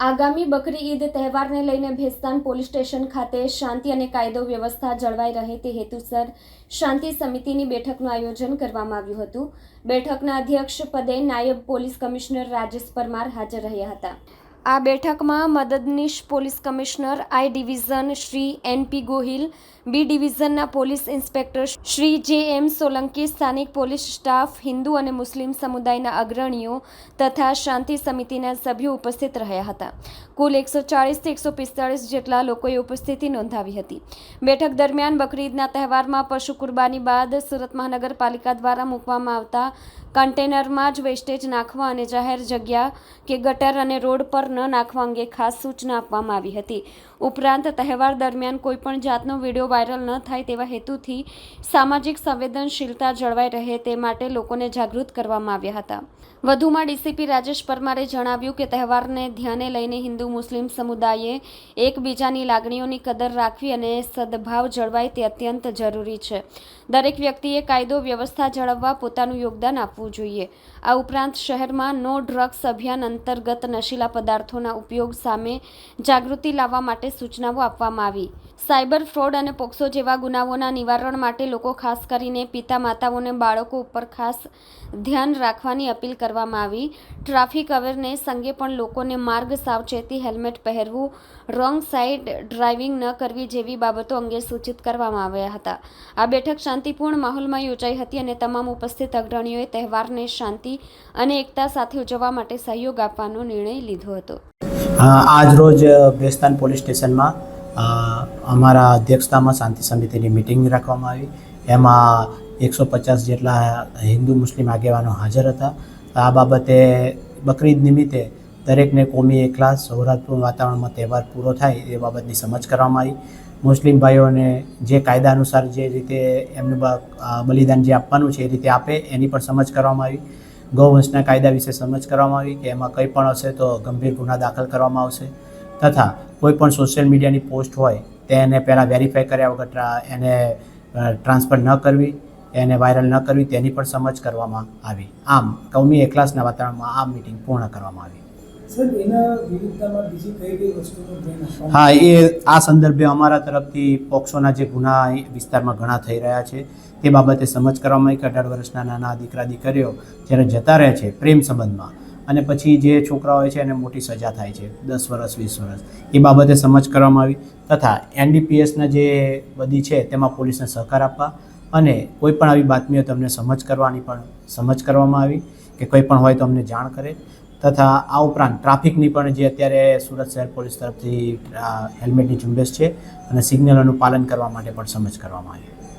આગામી બકરી ઈદ તહેવારને લઈને ભેસ્તાન પોલીસ સ્ટેશન ખાતે શાંતિ અને કાયદો વ્યવસ્થા જળવાઈ રહે તે હેતુસર શાંતિ સમિતિની બેઠકનું આયોજન કરવામાં આવ્યું હતું. બેઠકના અધ્યક્ષ પદે નાયબ પોલીસ કમિશનર રાજેશ પરમાર હાજર રહ્યા હતા. આ બેઠકમાં મદદનીશ police commissioner, I division Shri N P Gohil, B ડિવિઝનના police inspector Shri J M Solanki, સ્થાનિક પોલીસ સ્ટાફ, હિન્દુ અને મુસ્લિમ સમુદાયના અગ્રણીઓ તથા શાંતિ સમિતિના સભ્યો ઉપસ્થિત રહ્યા હતા. કુલ એકસો ચાળીસથી એકસો પિસ્તાળીસ જેટલા લોકોએ ઉપસ્થિતિ નોંધાવી હતી. બેઠક દરમિયાન બકરીદના તહેવારમાં પશુ કુરબાની બાદ સુરત મહાનગરપાલિકા દ્વારા મૂકવામાં આવતા કન્ટેનરમાં જ વેસ્ટેજ નાખવા અને જાહેર જગ્યા કે ગટર અને રોડ પર ન નાખવા અંગે ખાસ સૂચના આપવામાં આવી હતી. ઉપરાંત, તહેવાર દરમિયાન કોઈપણ જાતનો વીડિયો વાયરલ ન થાય તેવા હેતુથી સામાજિક સંવેદનશીલતા જળવાઈ રહે તે માટે લોકોને જાગૃત કરવામાં આવ્યા હતા. વધુમાં, ડીસીપી રાજેશ પરમારે જણાવ્યું કે તહેવારને ધ્યાને લઈને હિન્દુ મુસ્લિમ સમુદાયે એકબીજાની લાગણીઓની કદર રાખવી અને સદભાવ જળવાય તે અત્યંત જરૂરી છે. દરેક વ્યક્તિએ કાયદો, વ્યવસ્થા જાળવવા પોતાનું યોગદાન આપવું જોઈએ. આ ઉપરાંત શહેરમાં નો ડ્રગ્સ અભિયાન અંતર્ગત નશીલા પદાર્થોના ઉપયોગ સામે જાગૃતિ લાવવા માટે સૂચનાઓ આપવામાં આવી. સાયબર ફ્રોડ અને પોક્સો જેવા ગુનાઓના નિવારણ માટે લોકો ખાસ કરીને પિતા માતાઓને બાળકો ઉપર ખાસ ધ્યાન રાખવાની અપીલ કરવામાં આવી. ટ્રાફિક અવેરનેસ અંગે પણ લોકોને માર્ગ સાવચેતી હેલ્મેટ પહેરવું, રોંગ સાઇડ ડ્રાઇવિંગ ન કરવી જેવી બાબતો અંગે સૂચિત કરવામાં આવ્યા હતા. આ બેઠક શાંતિપૂર્ણ માહોલમાં યોજાઈ હતી અને તમામ ઉપસ્થિત અગ્રણીઓએ તહેવારને શાંતિ અને એકતા સાથે ઉજવવા માટે સહયોગ આપવાનો નિર્ણય લીધો હતો. આજ રોજ બેસ્તાન પોલીસ સ્ટેશનમાં અમારા અધ્યક્ષતામાં શાંતિ સમિતિની મિટિંગ રાખવામાં આવી. એમાં એકસો પચાસ જેટલા હિન્દુ મુસ્લિમ આગેવાનો હાજર હતા. આ બાબતે બકરીદ નિમિત્તે દરેકને કોમી એકલાસ સૌરાષ્ટ્રપૂર્ણ વાતાવરણમાં તહેવાર પૂરો થાય એ બાબતની સમજ કરવામાં આવી. મુસ્લિમ ભાઈઓને જે કાયદા અનુસાર જે રીતે એમનું બલિદાન જે આપવાનું છે એ રીતે આપે એની પણ સમજ કરવામાં આવી. ગૌવંશના કાયદા વિશે સમજ કરવામાં આવી કે એમાં કંઈ પણ હશે તો ગંભીર ગુના દાખલ કરવામાં આવશે. તથા કોઈ પણ સોશિયલ મીડિયાની પોસ્ટ હોય તેને પહેલાં વેરીફાઈ કર્યા વગર એને ટ્રાન્સફર ન કરવી, એને વાયરલ ન કરવી તેની પણ સમજ કરવામાં આવી. આમ, કૌમી એકલાસના વાતાવરણમાં આ મિટિંગ પૂર્ણ કરવામાં આવી. હા એ આ સંદર્ભે અમારા તરફથી પોક્સોના જે ગુના વિસ્તારમાં ઘણા થઈ રહ્યા છે. તે બાબતે સમજ કરવામાં આવી કે અઢાર વર્ષના નાના દીકરા દીકરીઓ જ્યારે જતા રહે છે પ્રેમ સંબંધમાં અને પછી જે છોકરા હોય છે એને મોટી સજા થાય છે દસ વર્ષ વીસ વર્ષ એ બાબતે સમજ કરવામાં આવી તથા એનડીપીએસના જે બધી છે તેમાં પોલીસને સહકાર આપવા અને કોઈ પણ આવી બાતમીઓ તમને સમજ કરવાની પણ સમજ કરવામાં આવી કે કંઈ પણ હોય તો અમને જાણ કરે. તથા આ ઉપરાંત ટ્રાફિકની પણ જે અત્યારે સુરત શહેર પોલીસ તરફથી હેલ્મેટની ઝુંબેશ છે અને સિગ્નલોનું પાલન કરવા માટે પણ સમજ કરવામાં આવી